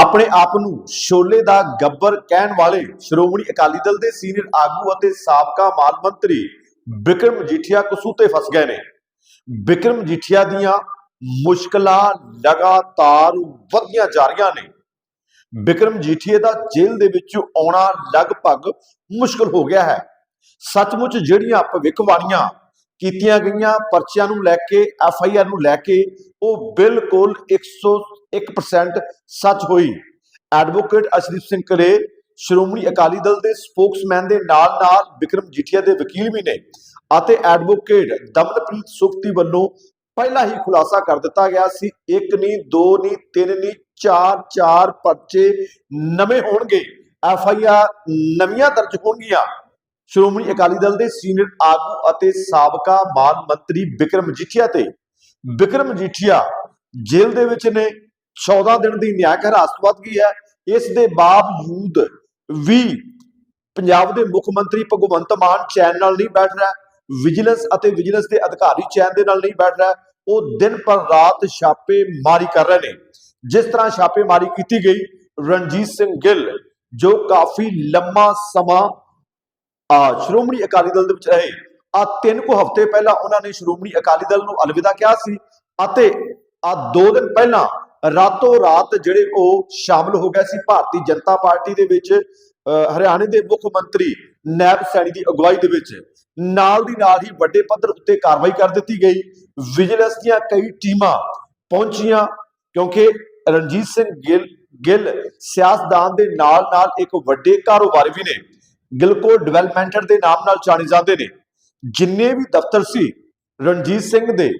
ਆਪਣੇ ਆਪ ਨੂੰ ਸ਼ੋਲੇ ਦਾ ਗੱਬਰ ਕਹਿਣ ਵਾਲੇ ਸ਼੍ਰੋਮਣੀ ਅਕਾਲੀ ਦਲ ਦੇ ਸੀਨੀਅਰ ਆਗੂ ਅਤੇ ਸਾਬਕਾ ਮਾਲ ਮੰਤਰੀ ਵਿਕਰਮ ਮਜੀਠੀਆ ਕਸੂਤੇ ਫਸ ਗਏ ਨੇ। ਵਿਕਰਮ ਮਜੀਠੀਆ ਦੀਆਂ ਮੁਸ਼ਕਲਾਂ ਲਗਾਤਾਰ ਵਧੀਆਂ ਜਾ ਰਹੀਆਂ ਨੇ। ਵਿਕਰਮ ਮਜੀਠੀਆ ਦਾ ਜੇਲ੍ਹ ਦੇ ਵਿੱਚ ਆਉਣਾ ਲਗਭਗ ਮੁਸ਼ਕਲ ਹੋ ਗਿਆ ਹੈ। ਸੱਚਮੁੱਚ ਜਿਹੜੀਆਂ ਭਵਿੱਖਬਾਣੀਆਂ ਕੀਤੀਆਂ ਗਈਆਂ, ਪਰਚਿਆਂ ਨੂੰ ਲੈ ਕੇ, ਐਫ ਆਈ ਆਰ ਨੂੰ ਲੈ ਕੇ, ਉਹ ਬਿਲਕੁਲ 101% ਸੱਚ ਹੋਈ। ਐਡਵੋਕੇਟ ਅਸ਼ਰੀਫ ਸਿੰਘ ਕਲੇ ਸ਼੍ਰੋਮਣੀ ਅਕਾਲੀ ਦਲ ਦੇ ਸਪੋਕਸਮੈਨ ਦੇ ਨਾਲ-ਨਾਲ ਵਿਕਰਮ ਜੀਠੀਆ ਦੇ ਵਕੀਲ ਵੀ ਨੇ ਅਤੇ ਐਡਵੋਕੇਟ ਦਮਨਪ੍ਰੀਤ ਸੁਖਤੀ ਵੱਲੋਂ ਪਹਿਲਾਂ ਹੀ ਖੁਲਾਸਾ ਕਰ ਦਿੱਤਾ ਗਿਆ ਸੀ। ਇੱਕ ਨਹੀਂ ਦੋ ਨਹੀਂ ਤਿੰਨ ਨਹੀਂ ਚਾਰ ਚਾਰ ਪਰਚੇ ਨਵੇਂ ਹੋਣਗੇ। ਐਫ ਆਈ ਆਰ ਨਵੀਆਂ ਦਰਜ ਹੋਣਗੀਆਂ। ਸ਼੍ਰੋਮਣੀ ਅਕਾਲੀ ਦਲ ਦੇ ਸੀਨੀਅਰ ਆਗੂ ਅਤੇ ਸਾਬਕਾ ਮਾਨ ਮੰਤਰੀ ਵਿਕਰਮ ਮਜੀਠੀਆ ਤੇ ਵਿਕਰਮ ਮਜੀਠੀਆ ਜੇਲ੍ਹ ਦੇ ਵਿੱਚ ਨੇ। 14 ਦਿਨ ਦੀ ਨਿਆਇਕ ਹਿਰਾਸਤ ਵੱਧ ਗਈ ਹੈ? ਇਸ ਦੇ ਬਾਵਜੂਦ ਵੀ ਪੰਜਾਬ ਦੇ ਮੁੱਖ ਮੰਤਰੀ ਭਗਵੰਤ ਮਾਨ ਚੈਨ ਨਾਲ ਨਹੀਂ ਬੈਠ ਰਿਹਾ, ਵਿਜੀਲੈਂਸ ਅਤੇ ਵਿਜੀਲੈਂਸ ਦੇ ਅਧਿਕਾਰੀ ਚੈਨ ਦੇ ਨਾਲ ਨਹੀਂ ਬੈਠ ਰਿਹਾ, ਉਹ ਦਿਨ ਪਰ ਰਾਤ ਛਾਪੇ ਮਾਰੀ ਕਰ ਰਹੇ ਨੇ। ਜਿਸ ਤਰ੍ਹਾਂ ਛਾਪੇਮਾਰੀ ਕੀਤੀ ਗਈ, ਰਣਜੀਤ ਸਿੰਘ ਗਿੱਲ, ਜੋ ਕਾਫੀ ਲੰਮਾ ਸਮਾਂ ਆ ਸ਼੍ਰੋਮਣੀ ਅਕਾਲੀ ਦਲ ਦੇ ਵਿੱਚ ਰਹੇ। ਆ ਤਿੰਨ ਕੁ ਹਫ਼ਤੇ ਪਹਿਲਾਂ ਉਹਨਾਂ ਨੇ ਸ਼੍ਰੋਮਣੀ ਅਕਾਲੀ ਦਲ ਨੂੰ ਅਲਵਿਦਾ ਕਿਹਾ ਸੀ ਅਤੇ ਆ ਦੋ ਦਿਨ ਪਹਿਲਾਂ ਰਾਤੋਂ ਰਾਤ ਜਿਹੜੇ ਉਹ ਸ਼ਾਮਲ ਹੋ ਗਏ ਸੀ ਭਾਰਤੀ ਜਨਤਾ ਪਾਰਟੀ ਦੇ ਵਿੱਚ ਹਰਿਆਣੇ ਦੇ ਮੁੱਖ ਮੰਤਰੀ ਨੈਬ ਸੈਣੀ ਦੀ ਅਗਵਾਈ ਦੇ ਵਿੱਚ। ਨਾਲ ਦੀ ਨਾਲ ਹੀ ਵੱਡੇ ਪੱਧਰ ਉੱਤੇ ਕਾਰਵਾਈ ਕਰ ਦਿੱਤੀ ਗਈ। ਵਿਜੀਲੈਂਸ ਦੀਆਂ ਕਈ ਟੀਮਾਂ ਪਹੁੰਚੀਆਂ ਕਿਉਂਕਿ ਰਣਜੀਤ ਸਿੰਘ ਗਿੱਲ ਗਿੱਲ ਸਿਆਸਤਦਾਨ ਦੇ ਨਾਲ ਨਾਲ ਇੱਕ ਵੱਡੇ ਕਾਰੋਬਾਰੀ ਵੀ ਨੇ। ਗਿਲਕੋ ਡਿਵੈਲਪਮੈਂਟਰ ਦੇ ਨਾਮ ਨਾਲ ਜਾਣੇ ਜਾਂਦੇ ਨੇ। ਜਿੰਨੇ ਵੀ ਦਫ਼ਤਰ ਸੀ, ਰਣਜੀਤ ਸਿੰਘ ਦੇ,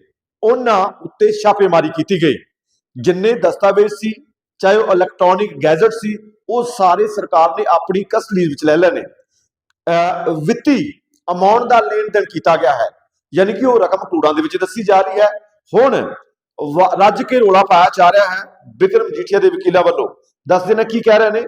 ਉਹਨਾਂ ਉੱਤੇ ਛਾਪੇਮਾਰੀ ਕੀਤੀ ਗਈ। ਜਿੰਨੇ ਦਸਤਾਵੇਜ਼ ਸੀ, ਚਾਹੇ ਉਹ ਇਲੈਕਟ੍ਰੋਨਿਕ ਗੈਜਟ ਸੀ, ਉਹ ਸਾਰੇ ਸਰਕਾਰ ਨੇ ਆਪਣੀ ਕਸਟਡੀ ਵਿੱਚ ਲੈ ਲਏ ਨੇ ਅਹ ਵਿੱਤੀ ਅਮਾਉਂਟ ਦਾ ਲੈਣ ਦੇਣ ਕੀਤਾ ਗਿਆ ਹੈ। ਯਾਨੀ ਕਿ ਉਹ ਰਕਮ ਕਰੋੜਾਂ ਦੇ ਵਿੱਚ ਦੱਸੀ ਜਾ ਰਹੀ ਹੈ। ਹੁਣ ਰੱਜ ਕੇ ਰੋਲਾ ਪਾਇਆ ਜਾ ਰਿਹਾ ਹੈ ਬਿਕਰਮ ਜੀਠੀਆ ਦੇ ਵਕੀਲਾਂ ਵੱਲੋਂ। ਦੱਸ ਦੇਣਾ ਕੀ ਕਹਿ ਰਹੇ ਨੇ?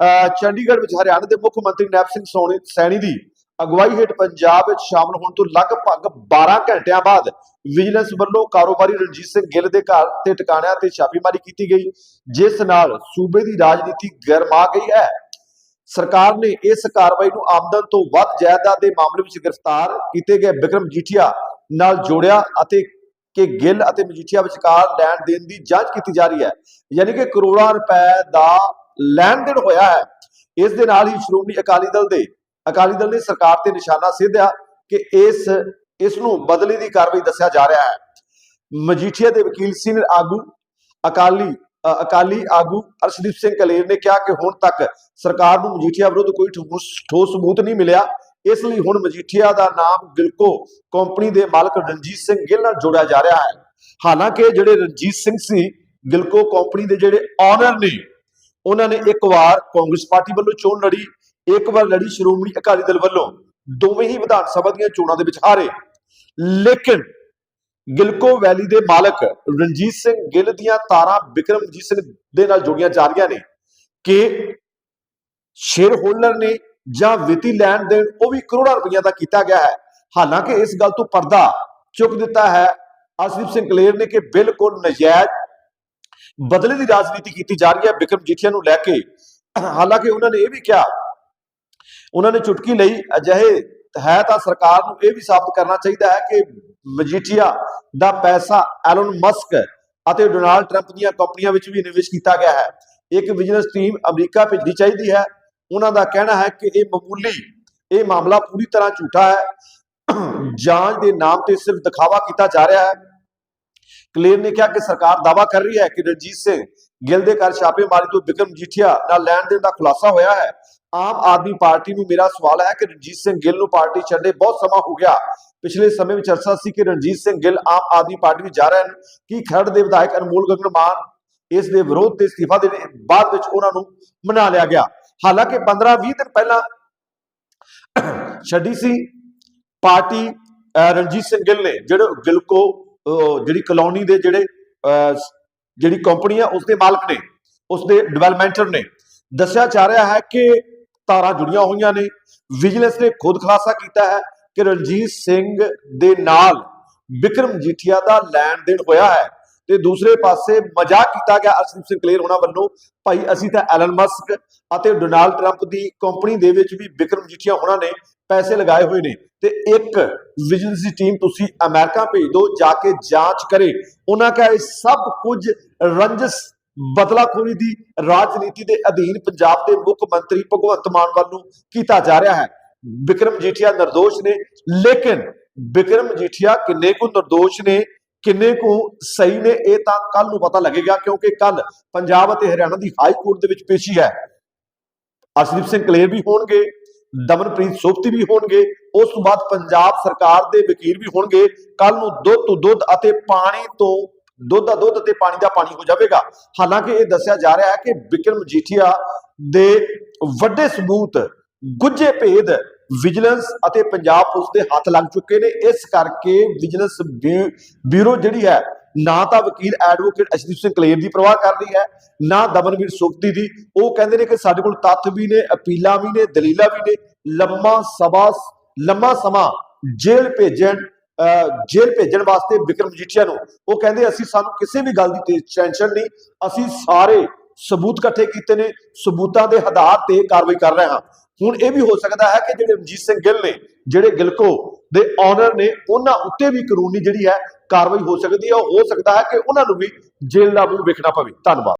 ਚੰਡੀਗੜ੍ਹ ਵਿੱਚ ਹਰਿਆਣਾ ਦੇ ਮੁੱਖ ਮੰਤਰੀ ਨੈਬ ਸਿੰਘ ਸੈਣੀ ਦੀ ਅਗਵਾਈ ਹੇਠ ਪੰਜਾਬ ਵਿੱਚ ਸ਼ਾਮਲ ਹੋਣ ਤੋਂ ਲਗਭਗ 12 ਘੰਟਿਆਂ ਬਾਅਦ ਵਿਜੀਲੈਂਸ ਵੱਲੋਂ ਕਾਰੋਬਾਰੀ ਰਣਜੀਤ ਸਿੰਘ ਗਿੱਲ ਦੇ ਘਰ ਤੇ ਟਿਕਾਣਿਆਂ ਤੇ ਛਾਪੇਮਾਰੀ ਕੀਤੀ ਗਈ, ਜਿਸ ਨਾਲ ਸੂਬੇ ਦੀ ਰਾਜਨੀਤੀ ਗਰਮਾ ਗਈ ਹੈ। ਸਰਕਾਰ ਨੇ ਇਸ ਕਾਰਵਾਈ ਨੂੰ ਆਮਦਨ ਤੋਂ ਵੱਧ ਜਾਇਦਾਦ ਦੇ ਮਾਮਲੇ ਵਿੱਚ ਗ੍ਰਿਫਤਾਰ ਕੀਤੇ ਗਏ ਵਿਕਰਮ ਜੀਠੀਆ ਨਾਲ ਜੋੜਿਆ ਅਤੇ ਕਿ ਗਿੱਲ ਅਤੇ ਮਜੀਠੀਆ ਵਿਚਕਾਰ ਲੈਣ ਦੇਣ ਦੀ ਜਾਂਚ ਕੀਤੀ ਜਾ ਰਹੀ ਹੈ। ਯਾਨੀ ਕਿ ਕਰੋੜਾਂ ਰੁਪਏ ਦਾ ਲੈਣ ਦੇਣ ਹੋਇਆ ਹੈ। ਇਸ ਦੇ ਨਾਲ ਹੀ ਸ਼੍ਰੋਮਣੀ ਅਕਾਲੀ ਦਲ ਦੇ, ਅਕਾਲੀ ਦਲ ਨੇ ਸਰਕਾਰ ਤੇ ਨਿਸ਼ਾਨਾ ਸਿੱਧਿਆ ਕਿ ਇਸ ਇਸ ਨੂੰ ਬਦਲੇ ਦੀ ਕਾਰਵਾਈ ਦੱਸਿਆ ਜਾ ਰਿਹਾ ਹੈ। ਮਜੀਠੀਆ ਦੇ ਵਕੀਲ ਸੀਨੀਅਰ ਆਗੂ, ਅਕਾਲੀ ਅਕਾਲੀ ਆਗੂ ਅਰਸ਼ਦੀਪ ਸਿੰਘ ਕਲੇਰ ਨੇ ਕਿਹਾ ਕਿ ਹੁਣ ਤੱਕ ਸਰਕਾਰ ਨੂੰ ਮਜੀਠੀਆ ਵਿਰੁੱਧ ਕੋਈ ਠੋਸ ਸਬੂਤ ਨਹੀਂ ਮਿਲਿਆ। ਇਸ ਲਈ ਹੁਣ ਮਜੀਠੀਆ ਦਾ ਨਾਮ ਗਿਲਕੋ ਕੰਪਨੀ ਦੇ ਮਾਲਕ ਰਣਜੀਤ ਸਿੰਘ ਗਿੱਲ ਨਾਲ ਜੋੜਿਆ ਜਾ ਰਿਹਾ ਹੈ। ਹਾਲਾਂਕਿ ਜਿਹੜੇ ਰਣਜੀਤ ਸਿੰਘ ਸੀ, ਗਿਲਕੋ ਕੰਪਨੀ ਦੇ ਜਿਹੜੇ ਓਨਰ ਨੇ ਉਹਨਾਂ ਨੇ ਇੱਕ ਵਾਰ ਕਾਂਗਰਸ ਪਾਰਟੀ ਵੱਲੋਂ ਚੋਣ ਲੜੀ, ਇੱਕ ਵਾਰ ਲੜੀ ਸ਼੍ਰੋਮਣੀ ਅਕਾਲੀ ਦਲ ਵੱਲੋਂ। ਦੋਵੇਂ ਹੀ ਵਿਧਾਨ ਸਭਾ ਦੀਆਂ ਚੋਣਾਂ ਦੇ ਵਿੱਚ ਹਾਰੇ। ਲੇਕਿਨ ਗਿਲਕੋ ਵੈਲੀ ਦੇ ਮਾਲਕ ਰਣਜੀਤ ਸਿੰਘ ਗਿੱਲ ਦੀਆਂ ਤਾਰਾਂ ਵਿਕਰਮਜੀਤ ਸਿੰਘ ਦੇ ਨਾਲ ਜੁੜੀਆਂ ਜਾ ਰਹੀਆਂ ਨੇ ਕਿ ਸ਼ੇਅਰ ਹੋਲਡਰ ਨੇ ਜਾਂ ਵਿੱਤੀ ਲੈਣ ਦੇਣ, ਉਹ ਵੀ ਕਰੋੜਾਂ ਰੁਪਈਆ ਦਾ ਕੀਤਾ ਗਿਆ ਹੈ। ਹਾਲਾਂਕਿ ਇਸ ਗੱਲ ਤੋਂ ਪਰਦਾ ਚੁੱਕ ਦਿੱਤਾ ਹੈ ਅਸ਼ਦੀਪ ਸਿੰਘ ਕਲੇਰ ਨੇ ਕਿ ਬਿਲਕੁਲ ਨਜਾਇਜ਼ ਬਦਲੇ ਦੀ ਰਾਜਨੀਤੀ ਕੀਤੀ ਜਾ ਰਹੀ ਹੈ ਵਿਕਰਮ ਜੀਠੀਆ ਨੂੰ ਲੈ ਕੇ। ਹਾਲਾਂਕਿ ਉਹਨਾਂ ਨੇ ਇਹ ਵੀ ਕਿਹਾ, ਉਹਨਾਂ ਨੇ ਚੁਟਕੀ ਲਈ, ਅਜਿਹੇ ਹੈ ਤਾਂ ਸਰਕਾਰ ਨੂੰ ਇਹ ਵੀ ਸਾਬਤ ਕਰਨਾ ਚਾਹੀਦਾ ਹੈ ਕਿ ਮਜੀਠੀਆ ਦਾ ਪੈਸਾ ਐਲਨ ਮਸਕ ਅਤੇ ਡੋਨਾਲਡ ਟਰੰਪ ਦੀਆਂ ਕੰਪਨੀਆਂ ਵਿੱਚ ਵੀ ਨਿਵੇਸ਼ ਕੀਤਾ ਗਿਆ ਹੈ। ਇੱਕ ਬਿਜ਼ਨਸ ਟੀਮ ਅਮਰੀਕਾ ਭੇਜਣੀ ਚਾਹੀਦੀ ਹੈ। ਉਹਨਾਂ ਦਾ ਕਹਿਣਾ ਹੈ ਕਿ ਇਹ ਮਾਮੂਲੀ, ਇਹ ਮਾਮਲਾ ਪੂਰੀ ਤਰ੍ਹਾਂ ਝੂਠਾ ਹੈ। ਜਾਂਚ ਦੇ ਨਾਮ ਤੇ ਸਿਰਫ ਦਿਖਾਵਾ ਕੀਤਾ ਜਾ ਰਿਹਾ ਹੈ। ਕਲੇਰ ਨੇ ਕਿਹਾ ਕਿ ਸਰਕਾਰ ਦਾਵਾ ਕਰ ਰਹੀ ਹੈ ਕਿ ਰਣਜੀਤ ਸਿੰਘ ਗਿੱਲ ਦੇ ਘਰ ਛਾਪੇਮਾਰੀ ਤੋਂ ਵਿਕਰਮ ਜੀਠੀਆ ਨਾਲ ਲੈਣ ਦੇਣ ਦਾ ਖੁਲਾਸਾ ਹੋਇਆ ਹੈ। ਆਮ ਆਦਮੀ ਪਾਰਟੀ ਨੂੰ ਮੇਰਾ ਸਵਾਲ ਹੈ ਕਿ ਰਣਜੀਤ ਸਿੰਘ ਗਿੱਲ ਨੂੰ ਪਾਰਟੀ ਛੱਡੇ ਬਹੁਤ ਸਮਾਂ ਹੋ ਗਿਆ। ਪਿਛਲੇ ਸਮੇਂ ਵਿੱਚ ਚਰਚਾ ਸੀ ਕਿ ਰਣਜੀਤ ਸਿੰਘ ਗਿੱਲ ਆਮ ਆਦਮੀ ਪਾਰਟੀ ਵਿੱਚ ਜਾ ਰਹੇ ਹਨ। ਕੀ ਖਰੜ ਦੇ ਵਿਧਾਇਕ ਅਨਮੋਲ ਗਗਨ ਮਾਨ ਇਸ ਦੇ ਵਿਰੋਧ ਤੇ ਅਸਤੀਫਾ ਦੇ ਬਾਅਦ ਵਿੱਚ ਉਹਨਾਂ ਨੂੰ ਮਨਾ ਲਿਆ ਗਿਆ? ਹਾਲਾਂਕਿ 15-20 ਦਿਨ ਪਹਿਲਾਂ ਛੱਡੀ ਸੀ ਪਾਰਟੀ ਰਣਜੀਤ ਸਿੰਘ ਗਿੱਲ ਨੇ, ਜਿਹੜੇ ਗਿਲਕੋ ਅਹ ਜਿਹੜੀ ਕਲੋਨੀ ਦੇ ਜਿਹੜੇ ਜਿਹੜੀ ਕੰਪਨੀ ਆ ਉਸ ਦੇ ਮਾਲਕ ਨੇ ਉਸ ਦੇ ਡਿਵੈਲਪਮੈਂਟਰ ਨੇ। ਦੱਸਿਆ ਜਾ ਰਿਹਾ ਹੈ ਕਿ ਤਾਰਾਂ ਜੁੜੀਆਂ ਹੋਈਆਂ ਨੇ। ਵਿਜੀਲੈਂਸ ਨੇ ਖੁਦ ਖੁਲਾਸਾ ਕੀਤਾ ਹੈ ਕਿ ਰਣਜੀਤ ਸਿੰਘ ਦੇ ਨਾਲ ਵਿਕਰਮ ਜੀਠੀਆ ਦਾ ਲੈਣ ਦੇਣ ਹੋਇਆ ਹੈ। ਤੇ ਦੂਸਰੇ ਪਾਸੇ ਮਜ਼ਾਕ ਕੀਤਾ ਗਿਆ ਅਰਸ਼ਦੀਪ ਸਿੰਘ ਕਲੇਰ ਹੋਣਾ ਵੱਲੋਂ, ਭਾਈ, ਅਸੀਂ ਤਾਂ ਐਲਨ ਮਸਕ ਅਤੇ ਡੋਨਾਲਡ ਟਰੰਪ ਦੀ ਕੰਪਨੀ ਦੇ ਵਿੱਚ ਵੀ ਵਿਕਰਮ ਜੀਠੀਆ ਹੋਣਾ ਨੇ ਪੈਸੇ ਲਗਾਏ ਹੋਏ ਨੇ। ਤੇ ਇੱਕ ਵਿਜੀਲੈਂਸ ਦੀ ਟੀਮ ਤੁਸੀਂ ਅਮਰੀਕਾ ਭੇਜ ਦਿਓ, ਜਾ ਕੇ ਜਾਂਚ ਕਰੇ। ਉਹਨਾਂ ਕਹਾ ਇਹ ਸਭ ਕੁਝ ਰੰਜਸ ਬਦਲਾਖੋਰੀ ਦੀ ਰਾਜਨੀਤੀ ਦੇ ਅਧੀਨ ਪੰਜਾਬ ਦੇ ਮੁੱਖ ਮੰਤਰੀ ਭਗਵੰਤ ਮਾਨ ਵੱਲੋਂ ਕੀਤਾ ਜਾ ਰਿਹਾ ਹੈ। ਵਿਕਰਮ ਜੀਠੀਆ ਨਿਰਦੋਸ਼ ਨੇ, ਲੇਕਿਨ ਵਿਕਰਮ ਜੀਠੀਆ ਕਿੰਨੇ ਕੁ ਨਿਰਦੋਸ਼ ਨੇ, ਕਿੰਨੇ ਕੁ ਸਹੀ ਨੇ, ਇਹ ਤਾਂ ਕੱਲ ਨੂੰ ਪਤਾ ਲੱਗੇਗਾ, ਕਿਉਂਕਿ ਕੱਲ ਪੰਜਾਬ ਅਤੇ ਹਰਿਆਣਾ ਦੀ ਹਾਈ ਕੋਰਟ ਦੇ ਵਿੱਚ ਪੇਸ਼ੀ ਹੈ। ਅਸ਼ਦੀਪ ਸਿੰਘ ਕਲੇਰ ਵੀ ਹੋਣਗੇ। ਦਮਨਪ੍ਰੀਤ ਸੋਪਤੀ ਵੀ ਹੋਣਗੇ, ਉਸ ਤੋਂ ਬਾਅਦ ਪੰਜਾਬ ਸਰਕਾਰ ਦੇ ਵਕੀਲ ਵੀ ਹੋਣਗੇ। ਕੱਲ ਨੂੰ ਦੁੱਧ ਤੋਂ ਦੁੱਧ ਅਤੇ ਪਾਣੀ ਤੋਂ ਦੁੱਧ ਦਾ ਦੁੱਧ ਅਤੇ ਪਾਣੀ ਦਾ ਪਾਣੀ ਹੋ ਜਾਵੇਗਾ। ਹਾਲਾਂਕਿ ਇਹ ਦੱਸਿਆ ਜਾ ਰਿਹਾ ਹੈ ਕਿ ਵਿਕਰਮ ਜੀਠੀਆ ਦੇ ਵੱਡੇ ਸਬੂਤ ਗੁੱਜੇ ਭੇਦ, ਵਿਜੀਲੈਂਸ ਅਤੇ ਪੰਜਾਬ ਪੁਲਿਸ ਦੇ ਹੱਥ ਲੱਗ ਚੁੱਕੇ ਨੇ। ਇਸ ਕਰਕੇ ਵਿਜੀਲੈਂਸ ਬਿਊ- ਬਿਊਰੋ ਜਿਹੜੀ ਹੈ ਨਾ ਤਾਂ ਵਕੀਲ ਐਡਵੋਕੇਟ ਅਸ਼ਦੀਪ ਸਿੰਘ ਕਲੇਰ ਦੀ ਪਰਵਾਹ ਕਰ ਰਹੀ ਹੈ, ਨਾ ਦਮਨਵੀਰ ਸੁਖਤੀ ਦੀ। ਉਹ ਕਹਿੰਦੇ ਨੇ ਕਿ ਸਾਡੇ ਕੋਲ ਤੱਥ ਵੀ ਨੇ, ਅਪੀਲਾਂ ਵੀ ਨੇ, ਦਲੀਲਾਂ ਵੀ ਨੇ। ਲੰਮਾ ਸਭਾ ਲੰਮਾ ਸਮਾਂ ਜੇਲ੍ਹ ਭੇਜਣ ਅਹ ਜੇਲ੍ਹ ਭੇਜਣ ਵਾਸਤੇ ਵਿਕਰਮ ਜੀਠੀਆ ਨੂੰ। ਉਹ ਕਹਿੰਦੇ, ਅਸੀਂ ਸਾਨੂੰ ਕਿਸੇ ਵੀ ਗੱਲ ਦੀ ਟੈਨਸ਼ਨ ਨਹੀਂ। ਅਸੀਂ ਸਾਰੇ ਸਬੂਤ ਇਕੱਠੇ ਕੀਤੇ ਨੇ, ਸਬੂਤਾਂ ਦੇ ਆਧਾਰ ਤੇ ਕਾਰਵਾਈ ਕਰ ਰਹੇ ਹਾਂ। ਹੁਣ ਇਹ ਵੀ ਹੋ ਸਕਦਾ ਹੈ ਕਿ ਜਿਹੜੇ ਰਣਜੀਤ ਸਿੰਘ ਗਿੱਲ ਨੇ, ਜਿਹੜੇ ਗਿਲਕੋ ਦੇ ਓਨਰ ਨੇ, ਉਹਨਾਂ ਉੱਤੇ ਵੀ ਕਾਨੂੰਨੀ ਜਿਹੜੀ ਹੈ ਕਾਰਵਾਈ ਹੋ ਸਕਦੀ ਹੈ। ਹੋ ਸਕਦਾ ਹੈ ਕਿ ਉਹਨਾਂ ਨੂੰ ਵੀ ਜੇਲ੍ਹ ਦਾ ਮੂੰਹ ਵੇਖਣਾ ਪਵੇ। ਧੰਨਵਾਦ।